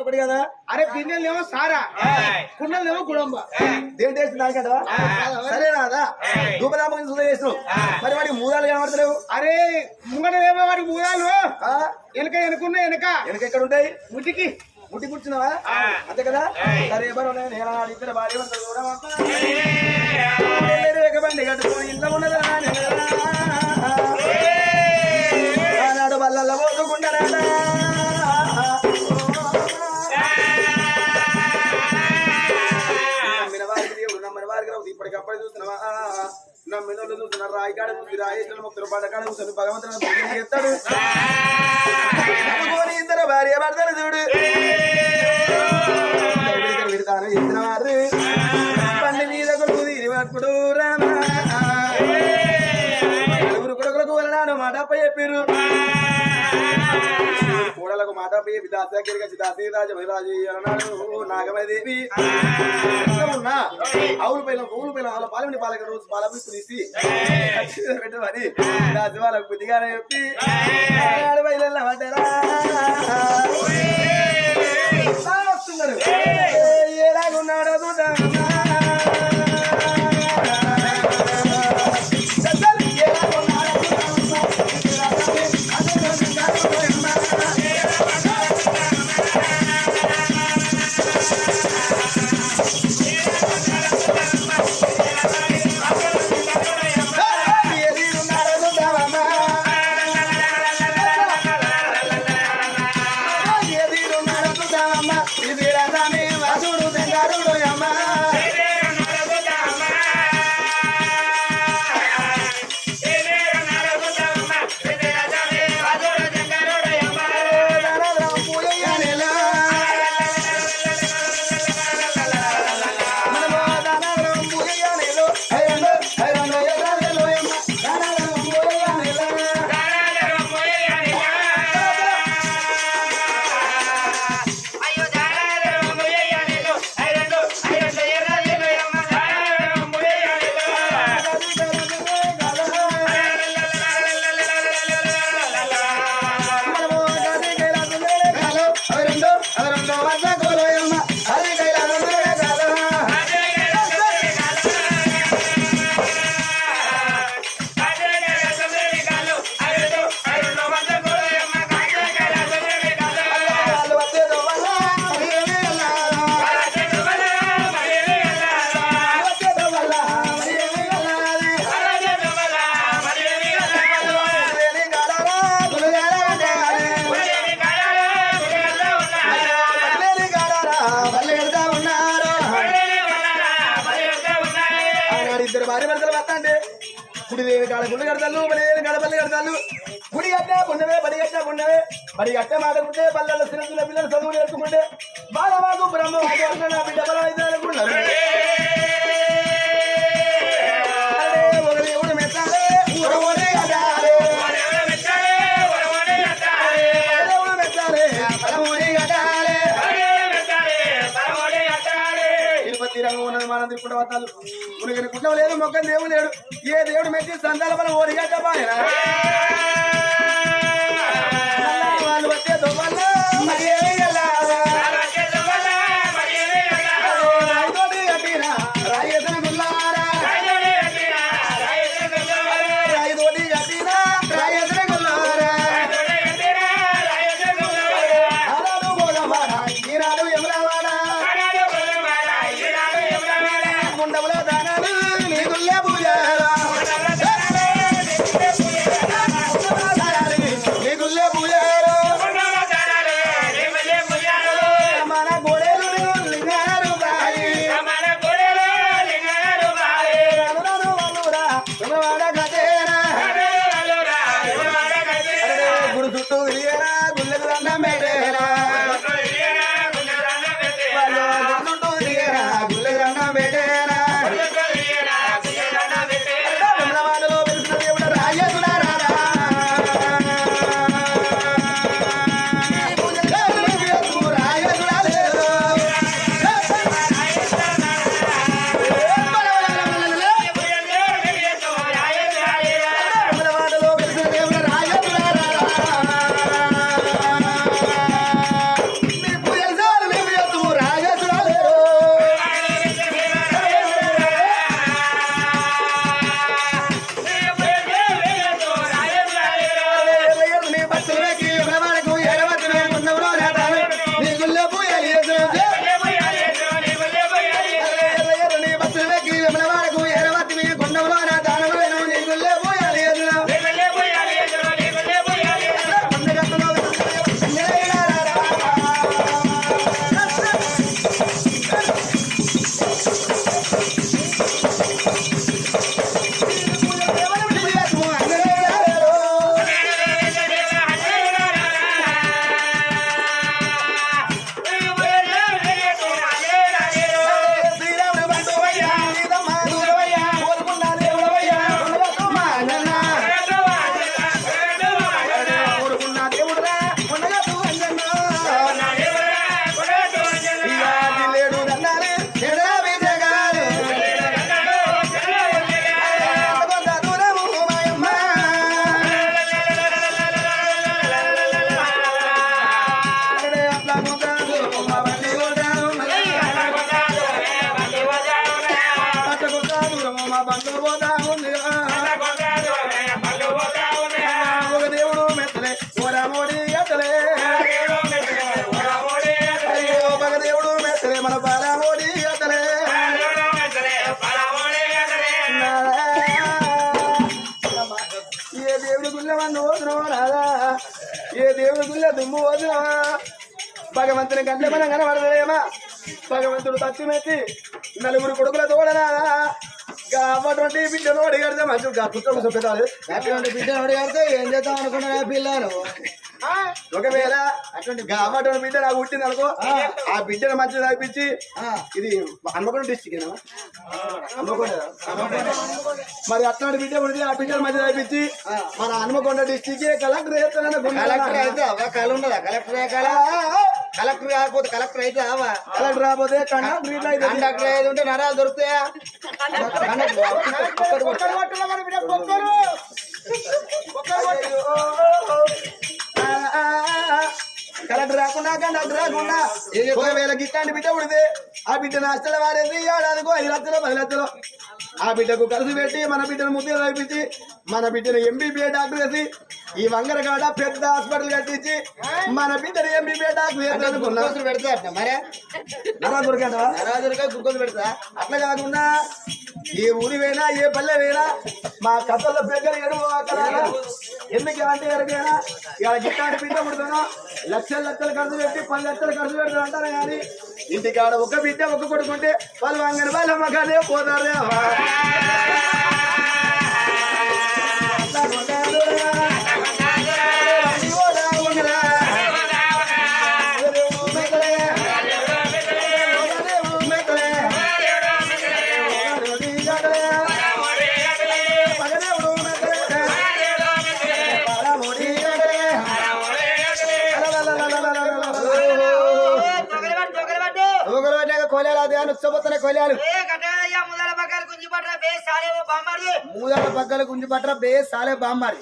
ఒకటి కదా అరే బిన్నెలేమో సారా కుండలేమో గుడంబ దేవుడు చేసిన దానికంటవా సరేనా అదా ధూపదామని సుధ చేసినావు మరి వాడికి మూదాలు కనబడతలేవు అరే ముంగటేమో వాడి మూదాలు? వెనక వెనుకున్న వెనక వెనక ఎక్కడ ఉంటాయి ముట్టికి ముట్టి కూర్చున్నావా అంతే కదా సరే ఎవరు నేను ఇద్దరు భార్య కూడా బండి ఇంట్లో ఉన్నదా నమ్మిన వాళ్ళు చూస్తున్నారు రాయి కాడ చూసి రాయేశ్వరం ముక్తులు పడ్డ కాడ కూర్చొని భగవంతుడు చేస్తాడు ఇద్దరు భార్య భర్తలు చూడు. విడతాను కోడలకు మాట చెప్పి దాసగిరిగా దాసీరాజ మహిళాజీ అన్నాడు నాగమదేవి. ఉన్నా ఆవులు పైన ఊలు పైన వాళ్ళ పాలమని పాలక రోజు పాలపిస్తు తీసి పెట్టమని దాసి వాళ్ళకు బుద్ధిగానే చెప్పి ఆడ బయలు పడ్డారా వస్తున్నాడు. ఎలాగున్నాడో చూద్దామన్నా గుడి లేని కాడ గుళ్ళు కడతాను లేని కాడ పల్లి కడతాను గుడి కట్టే పుణ్యమే బడి కట్టే పుణ్యమే బడి కట్టే మాటకుంటే పల్లెల్లో సిరసుల పిల్లలు చదువు నేర్చుకుంటే. బాగా మాకు బ్రహ్మ నా బిడ్డ బలం అయితే ఉన్నది మనం వస్తాలు ఉనికి కుట్లం లేదు మొక్క దేవుడు లేడు. ఏ దేవుడు మెచ్చి సంతాల బలం ఓడిగట్ట భగవంతుని కంటే మనం కనబడలేమా? భగవంతుడు తత్తుమెత్తి నలుగురు కొడుకుల తోడనా? కాబట్టి బిడ్డ నోడి కడితే మంచి కుట్ర చెప్పేదాలు అటువంటి బిడ్డ అడిగారితే ఏం చేద్దాం అనుకున్నా పిల్లలు ఒకవేళ అటువంటి కాబట్టి బిడ్డ నాకు పుట్టింది అనుకో ఆ. బిడ్డను మంచిగా చదివించి ఇది హన్మకొండ డిస్టిక్ హన్మకొండ. మరి అట్లాంటి బిడ్డ పుడితే ఆ బిడ్డను మంచిగా చదివించి మన హన్మకొండ డిస్టిక్ కలెక్టర్ కలెక్టర్ అయితే కళ ఉండదా? కలెక్టర్ అయ్యాక కలెక్టర్ కాకపోతే కలెక్టర్ అయితే అవా కలెక్టర్ రాకపోతే కండక్టర్ అయితే ఉంటే నరాలు దొరుకుతాయా? కలెక్టర్ రాకుండా కండక్టర్ రాకుండా. ఒకవేళ గిట్టాంటి బిడ్డ పుడితే ఆ బిడ్డ నష్టల వాడేది ఏడాదికో ఐదు లక్షలు పది లక్షలు. ఆ బిడ్డకు కలిసి పెట్టి మన బిడ్డను ముద్ద రాయించి మన బిడ్డను ఎంబీబీఏ డాక్టర్ చేసి ఈ వంగరగాడ పెద్ద హాస్పిటల్ కట్టించి మన బిడ్డను ఎంబీబీఏ డాక్టర్ గుర్కొలు పెడతా అట్లా మరే? నరా దొరికాడా? నరాలు దొరికా గుర్కొలు పెడతా. అట్లా కాకుండా ఏ ఊరి పోయినా ఏ పల్లె పోయినా మా కథల్లో పెద్దలు ఎరువు అక్కడ ఎందుకు అంటే ఎరగైనా ఇలా గిట్టాడి బిడ్డ పుడుతున్నా లక్షల లక్షలు ఖర్చు పెట్టి పది లక్షలు ఖర్చు పెడతారు అంటారు కానీ ఇంటికాడ ఒక బిడ్డ ఒక కొడుకుంటే వాళ్ళు వంగని వాళ్ళ మగానే పోతారు. కొలేలు ముదల పక్కల గుంజి పట్ర బే సాలే బామ్మారి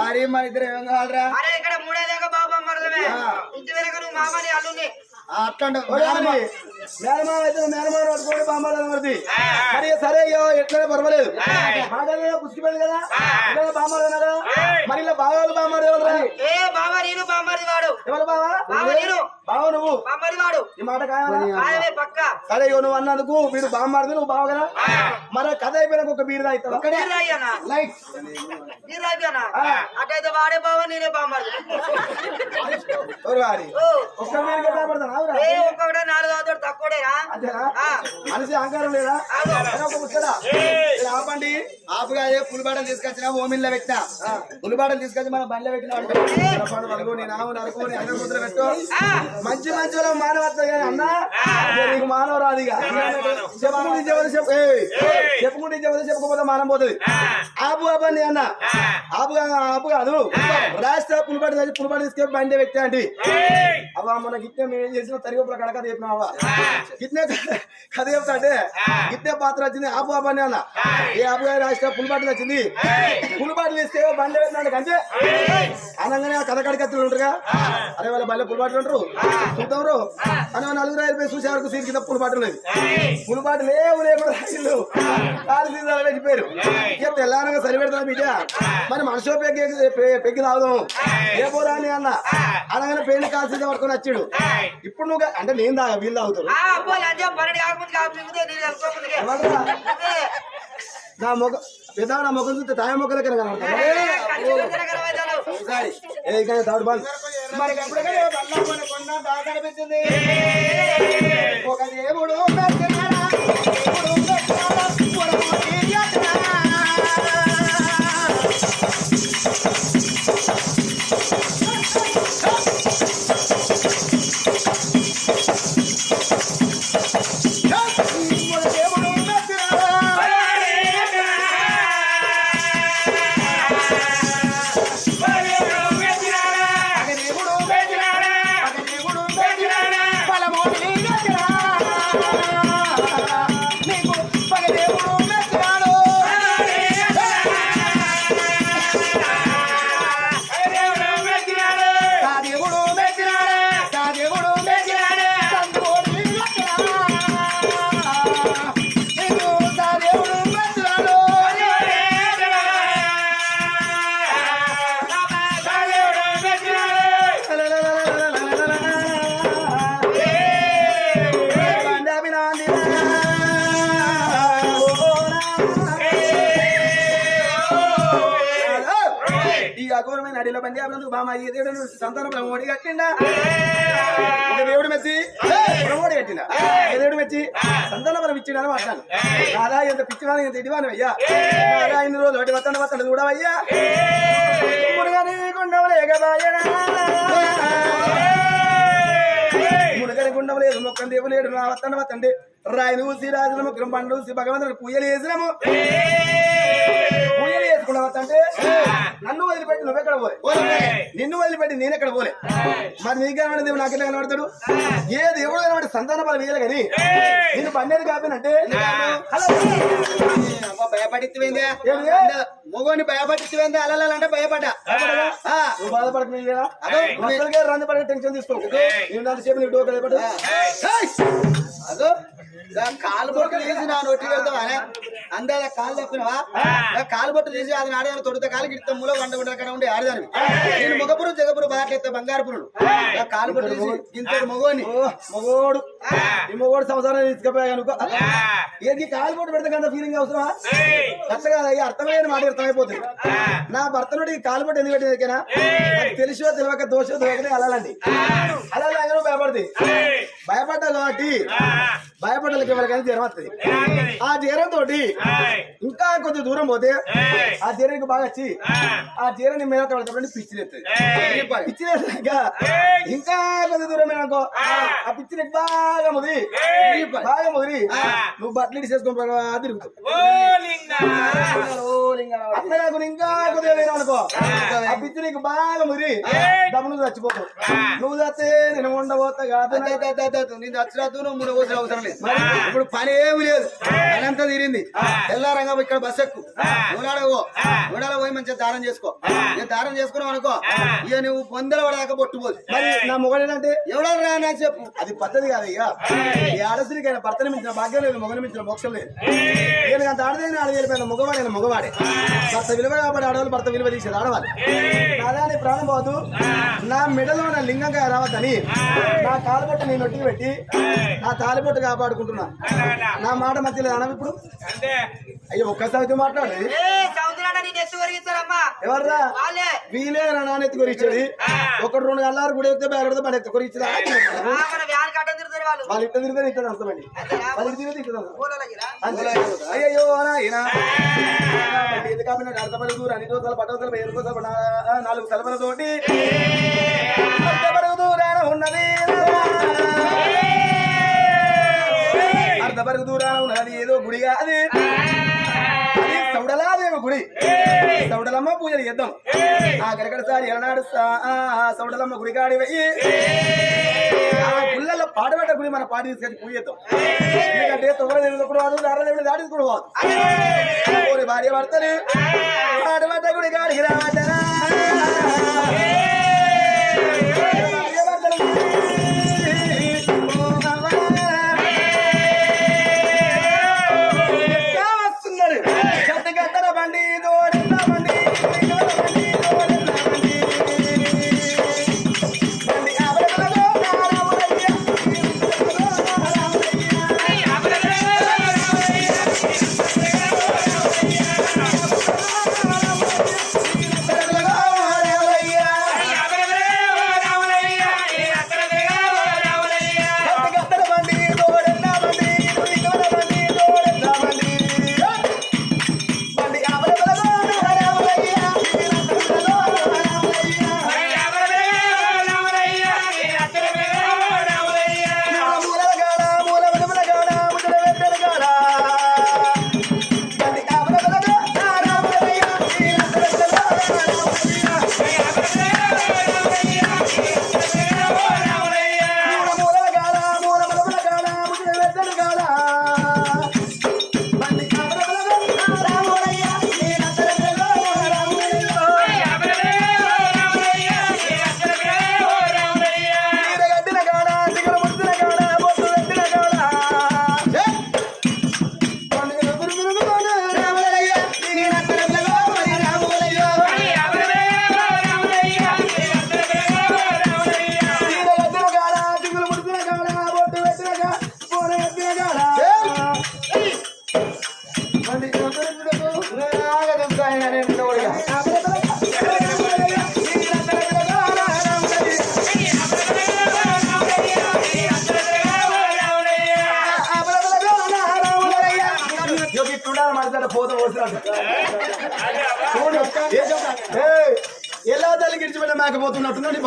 మరి మన ఇద్దరు ఏం కావాలరా? అట్లాంటి మేనమావ అయితే మేనమావ పట్టుకోండి బామ్మారు పడుతుంది మరి సరే అయ్యో ఎట్లనే పర్వాలేదు. మాటల్లో పుష్టిపోయింది కదా? పిల్లలు బామ్మారు కదా మరి ఇలా బావాలు బామ్మారు ఎవరు ఏ బావ నేను బామ్మడి వాడు. ఎవరు బావా? బావ నేను. బావ నువ్వు? బామ్మడి వాడు. ఈ మాట ఆయనే పక్క. సరే నువ్వు అన్నందుకు వీడు బామ్మారిది నువ్వు బావ కదా? మరి కథ అయిపోయినాక ఒక బీరు తాగుతావా? రాయ్యానా లైట్. నీరు రాయ్యానా అటైతే వాడే బావ నేనే ఓ. ఒక్క బీరు కదా పడతాను ఏ నాలుగు అవుతాడు. మనిషి అహంకారం లేదా? ఆపండి. ఆపుగా ఏ పులిబాటలు తీసుకొచ్చిన ఓమిన్లో పెట్టిన. పులిబాటలు తీసుకొచ్చి మన బండిలో పెట్టిన పెట్టు. మంచి మంచి వాళ్ళ మానవత్వం కానీ అన్న? నీకు మానవ రాదు ఇక. చెప్పుకుంటే ఇచ్చేవాళ్ళు చెప్పు ఏయ్, చెప్పుకుంటే ఇచ్చేవాళ్ళు చెప్పుకోకపోతే మానం పోతుంది. ఆపు ఆపండి అన్న. ఆపుగా ఆపు కాదు. రాష్ట్ర పులిబాట తెచ్చి పులిబాట తీసుకెళ్ళి బండి పెట్టా అంటే అవ్వ మన గిట్టే మేము ఏం చేసిన తరిగొప్పల కడక చెప్పినావా గిట్నే కథ చెప్తా అంటే గిట్నే పాత్ర వచ్చింది ఆపు ఆపు అని అన్న. ఏ ఆపు గారి రాష్ట్ర పులిబాటలు వచ్చింది పులిబాటలు ఇస్తే బండి పెట్టినాడు కంటే అనగానే ఆ కథ కడకత్తులు ఉంటారుగా? అరే వాళ్ళ బల్లె పులిబాటలు ఉంటారు. చూద్దాం రో అని నలుగురు ఐదు చూసే వరకు సీట్ కింద పులిబాటలు లేదు పులిబాటు లేవు లేకుండా రాసిళ్ళు కాలు పెట్టిపోయారు. ఇక తెల్లారగా సరిపెడతా బిడ్డ. మరి మనుషులు పెగ్గి పెగ్గి తాగుదాం ఏ పోరా అని అన్న అనగానే పెళ్ళి కాలు సీసా పట్టుకొని వచ్చాడు. ఇప్పుడు నువ్వు అంటే నేను తాగా వీళ్ళు తాగుతారు. నా మొగ పెద్ద నా మొగం చూస్తే తాయ మొక్కల కింద కనబడతాడు. తాడు బంద్ మరి ఒక దేవుడు అడిలో బండి అభినందుకు బామ ఈ దేవుడు సంతానం బ్రహ్మోడి కట్టిండా? ఒక దేవుడు మెచ్చి బ్రహ్మోడి కట్టిండా? ఒక దేవుడు మెచ్చి సంతాన బలం ఇచ్చిండని మాట్లాడు. రాదా ఎంత పిచ్చివాని ఎంత ఇడివాను అయ్యా రాదా ఇన్ని రోజులు ఒకటి వత్తండి కూడా అయ్యా మునగని మునగని గుండవలేదు మొక్కం దేవులేడు నా వత్తండి వత్తండి రాయను ఊసి రాజుల ముగ్గురం బండ్లు ఊసి భగవంతుడు పూయలు వేసినాము పూయలు వేసుకున్న వత్తంటే నన్ను వదిలిపెట్టి నువ్వెక్కడ పోలే? నిన్ను వదిలిపెట్టి నేనెక్కడ పోలే? మరి నీకు కనబడి దేవుడు నాకెట్లా కనబడతాడు? ఏ దేవుడు కనబడి సంతాన బలం వేయలే కానీ నేను బండేది కాపినంటే భయపడిపోయింది? మొగోని భయపడిపోయింది అలలంటే భయపడ్డా. ఆ, నువ్వు బాధపడక అదో రంది టెన్షన్ తీసుకో. నేను నీకు అదో గా కాలు బొట్టు తీసి నా నొట్టి పెడతావా అందా కాలు తప్పినవా? కాలు బొట్టు తీసి అది ఆడదాని తొడుత కాలు గిడితే మూల వంట వంట అక్కడ ఉండి ఆడదాని నేను మొగపురం జగపురం బాట్లెత్తే బంగారు పురుడు. గా కాలు బొట్టు తీసి ఇంత మొగోని మగోడు ఈ మగోడు సంసారం తీసుకుపోయా అనుకో ఏంటి కాలు పోటు పెడితే కదా ఫీలింగ్ అవసరమా? అట్లా కాదు అయ్యా అర్థమైన మాట అర్థమైపోతుంది. నా భర్త నుండి ఈ కాలు పోటు ఎందుకు పెట్టిన తెలిసో తెలియక దోషో అలాంటి అలా లాగాను భయపడుతుంది భయపడ్డా కాబట్టి భయపడ్డలకి ఎవరికైనా జ్వరం వస్తుంది ఆ జ్వరం తోటి ఇంకా కొంచెం దూరం పోతే ఆ జ్వరానికి బాగా వచ్చి ఆ జ్వరాన్ని మీద పడుతుంది పిచ్చి లేస్తుంది పిచ్చి లేసాక ఇంకా. కొంచెం దూరం అనుకో ఆ పిచ్చి నీకు బాగా ముది బాగా ముదిరి. నువ్వు బట్టలు ఇటు చేసుకుని తిరుగుతావు. అట్లా కాకుండా ఇంకా కొద్దిగా వేరే అనుకో. ఆ. పిచ్చి నీకు బాగా దమ్ము నువ్వు చచ్చిపోతావు. నువ్వు చస్తే నేను ఉండబోతా కాదు. నేను వచ్చినట్టు నువ్వు మూడు రోజులు అవసరం లేదు. ఇప్పుడు పని ఏమి లేదు. పని అంతా తీరింది. తెల్లారంగా ఇక్కడ బస్ ఎక్కు. నూనాడ పో. నూనాడ పోయి మంచిగా దారం చేసుకో. నేను దారం చేసుకున్నావు అనుకో ఇక నువ్వు పొందల పడదాకా పొట్టుపోదు మరి నా మొగడు ఏంటంటే ఎవడో రా నాకు చెప్పు. అది పద్ధతి కాదు ఇక. ఈ ఆడస్త్రీకైనా భర్తని మించిన భాగ్యం లేదు మొగని మించిన మోక్షం లేదు. నేను అంత ఆడదైన ఆడ వెళ్ళిపోయిన మగవాడైన మగవాడే. భర్త విలువ కాబట్టి ఆడవాళ్ళు భర్త విలువ తీసేది ఆడవాలి నాదాని ప్రాణం పోదు. నా మెడలో నా లింగంగా రావద్దని నా కాలుపట్టు నేను నొట్టి పెట్టి నా తాలిపట్టు కాపాడుకుంటున్నా. నా మాట మధ్యలో అనం ఇప్పుడు? అయ్యో ఒక్కసారి మాట్లాడు. ఎవర్రా? వీలే నా నాన్న ఎత్తి కొరిచ్చేది ఒకటి రెండు అల్లారు కూడా ఎత్తే బయలుదేరితే మన ఎత్తి కొరిచ్చేది తిరుగుతారు వాళ్ళు. ఇట్ట తిరిగితే ఇట్ట అర్థమండి వాళ్ళు తిరిగితే ఇట్ట అర్థం. ఊళ్ళోకి రా. అంతే. అయ్యయ్యో నాయనా. ఇది కాకుండా అర్థపడి దూరం అన్ని రోజులు వెయ్యి రూపాయలు పడ- నాలుగు తలపలతోటి అర్ధపరుగు ఉన్నది అర్ధపరుగు దూరాన ఉన్నది ఏదో గుడి అది అది సౌడలాదేవ గుడి. సౌడలమ్మ పూజలు చేద్దాం. ఆ గరగడసారి ఎలనాడు సౌడలమ్మ గుడి కాడి వెయ్యి ఆ గుళ్ళల్లో పాడబడ్డ గుడి మన పాడి తీసుకొని పూజ చేద్దాం. ఎందుకంటే తొగర దేవుడు వాదు దార దేవుడు దాడి కూడా వాదు ఓరి భార్య భర్తలు పాడబడ్డ గుడి కాడికి రావద్దరా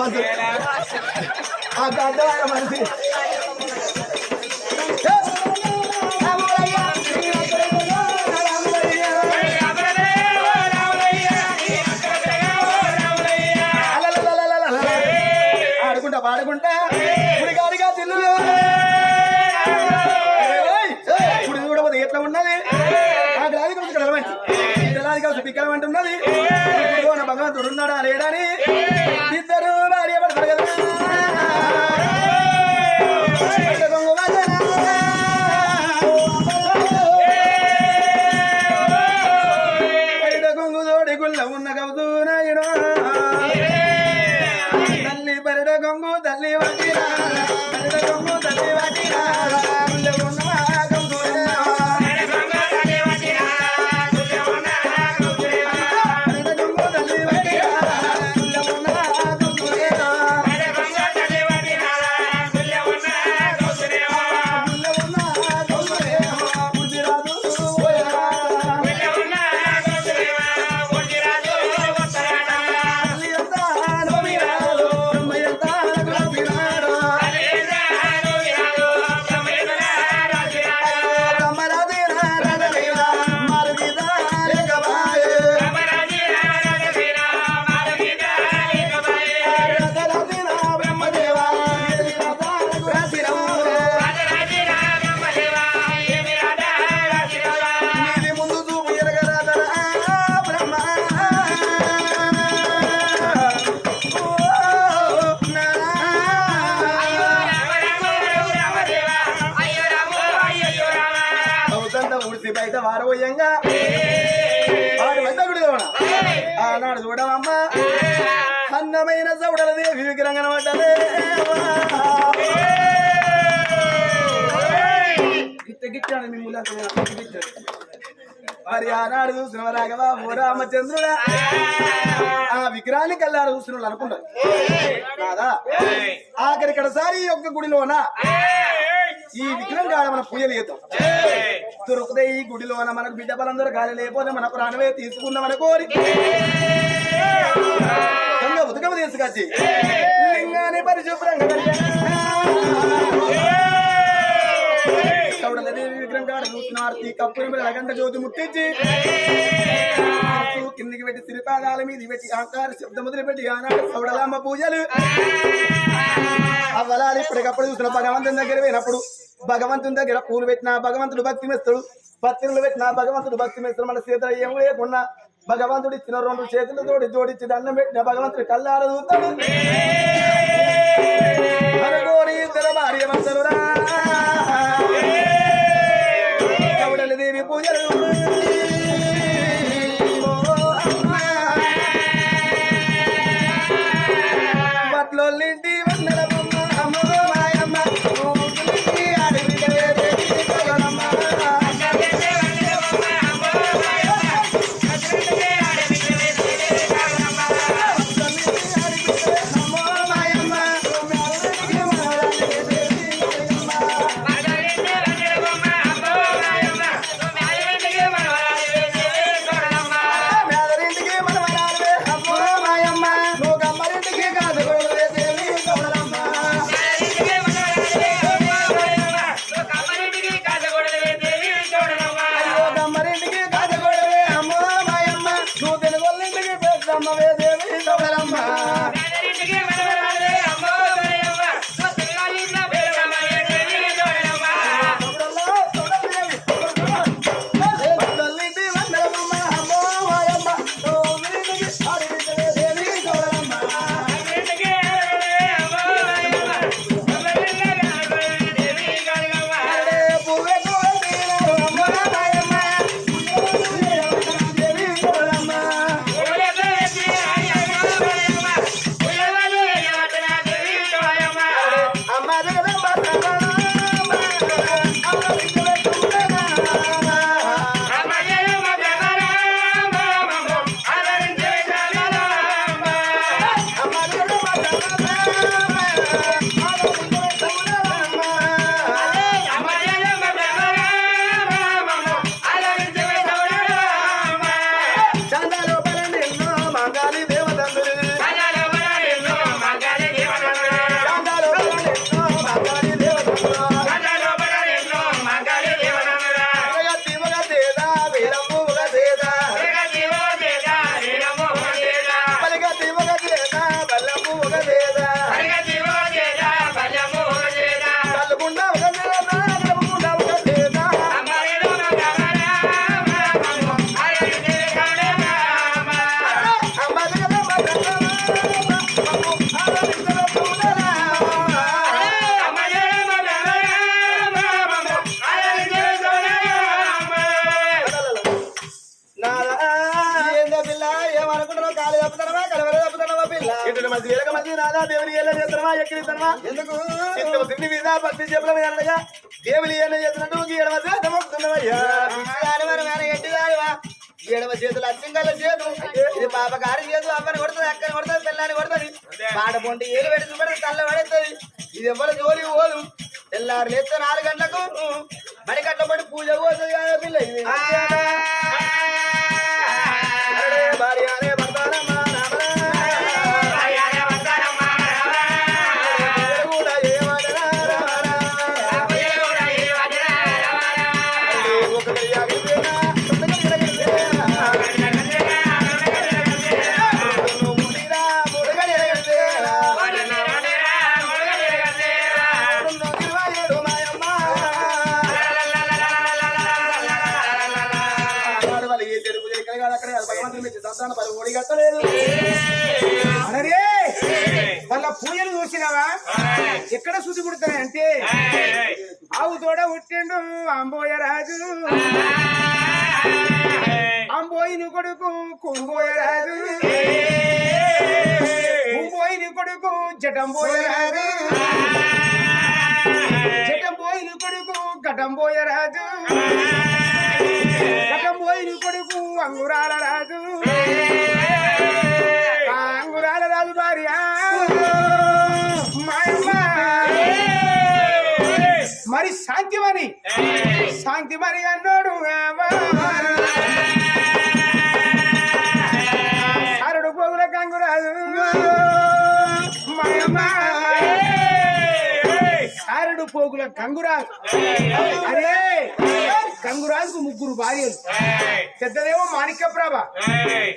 మనసు నీ బాధ్యత ఆ అర్థమైన మనిషి. ఆడుకుంటా పాడుకుంటా. ఇప్పుడు గాడిగా తిల్లు ఇప్పుడు చూడబోతే ఎట్లా ఉన్నది? ఆ గ్లాది కలిసి కలవంటి గ్లాది కలిసి ఉన్నది. భగవంతుడు ఉన్నాడా లేడని వారబోయంగా వాడు పెద్ద గుడిలోన ఆనాడు చూడమమ్మా అందమైన చౌడల దేవి విగ్రహం కనబడ్డదే గిట్ట గిట్టాడు మిమ్మల్ని అంత గిట్ట గిట్టాడు. మరి ఆనాడు చూసిన రాఘవ ఓ రామచంద్రుడా ఆ విగ్రహాన్ని కల్లారు చూసిన వాళ్ళు అనుకుంటారు కాదా ఆఖరి కడసారి ఈ యొక్క గుడిలోన ఈ విగ్రహం కాడ మన పూజలు చేద్దాం దొరికితే ఈ గుడిలోన మనకు బిడ్డ బలందరూ గాలి లేకపోతే మన ప్రాణమే తీసుకుందామని కోరి గంగ ఉదకమ తీసుకొచ్చి. లింగాన్ని పరిశుభ్రంగా చౌడలదేవి విగ్రహం కాడ ఆర్తి కప్పుని మీద అగంట జ్యోతి ముట్టించి కిందికి పెట్టి సిరిపాదాల మీద పెట్టి ఆకార శబ్దం మొదలు పెట్టి ఆనాడు సౌడలమ్మ పూజలు. అవ్వలాలి ఇప్పటికప్పుడు చూసిన భగవంతుని దగ్గర పోయినప్పుడు భగవంతుని దగ్గర పూలు పెట్టినా భగవంతుడు భక్తి మెస్తాడు పత్రికలు పెట్టినా భగవంతుడు భక్తి మెస్తాడు మన సీత ఏం లేకున్నా భగవంతుడు ఇచ్చిన రెండు చేతులతోటి జోడించి దండం పెట్టిన భగవంతుడు కళ్ళార చూస్తాడు అనుకోని ఇటు మంది వెనక మంది నాదా దేవుని ఎలా చేస్తావా ఎక్కిరిస్తావా ఎందుకు? చిత్తము తిండి మీద పత్తి చెప్పుల మీద అనగా దేవుని ఏం చేస్తున్నట్టు మేన గట్టి దానివా ఎడమ చేతులు అచ్చంగల చేతులు ఇది పాప గారి చేతులు అమ్మని కొడుతుంది అక్కని కొడుతుంది పిల్లని కొడుతుంది. పాట పొంటి ఏలు పెట్టి చూపెడితే తల్ల పడుతుంది ఇది ఎవరు జోలి పోదు. తెల్లారు లేస్తే నాలుగు గంటలకు మడి గంటల పడి పూజ పోతుంది పిల్ల. ఇది భార్య. కట్టలేదు అరే వాళ్ళ పూజలు చూసినావా? ఎక్కడ శుద్ధి పుడతాయంటే ఆవు తోడ పుట్టిండు అంబోయ రాజు అంబోయిని కొడుకు కుంబోయ రాజు కుంబోయిని కొడుకు జటంబోయ రాజు జటంబోయిని కొడుకు గటంబోయ రాజు గటంబోయిని కొడుకు అంగురాల రాజు మరి శాంతిమణి శాంతిమణి అన్నాడు పోగుల గంగురాజు అరే గంగురాజుకు ముగ్గురు భార్యలు. పెద్దదేమో మాణిక్యప్రభ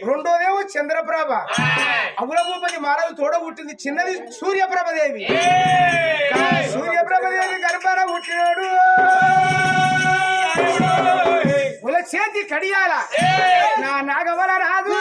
రెండోదేమో చంద్రప్రభ. అగులభూపతి మానవు తోడ పుట్టింది చిన్నది సూర్యప్రభదేవి. సూర్యప్రభదేవి గర్భాన పుట్టినాడు. చేతి కడియాల. నా నాగవల రాదు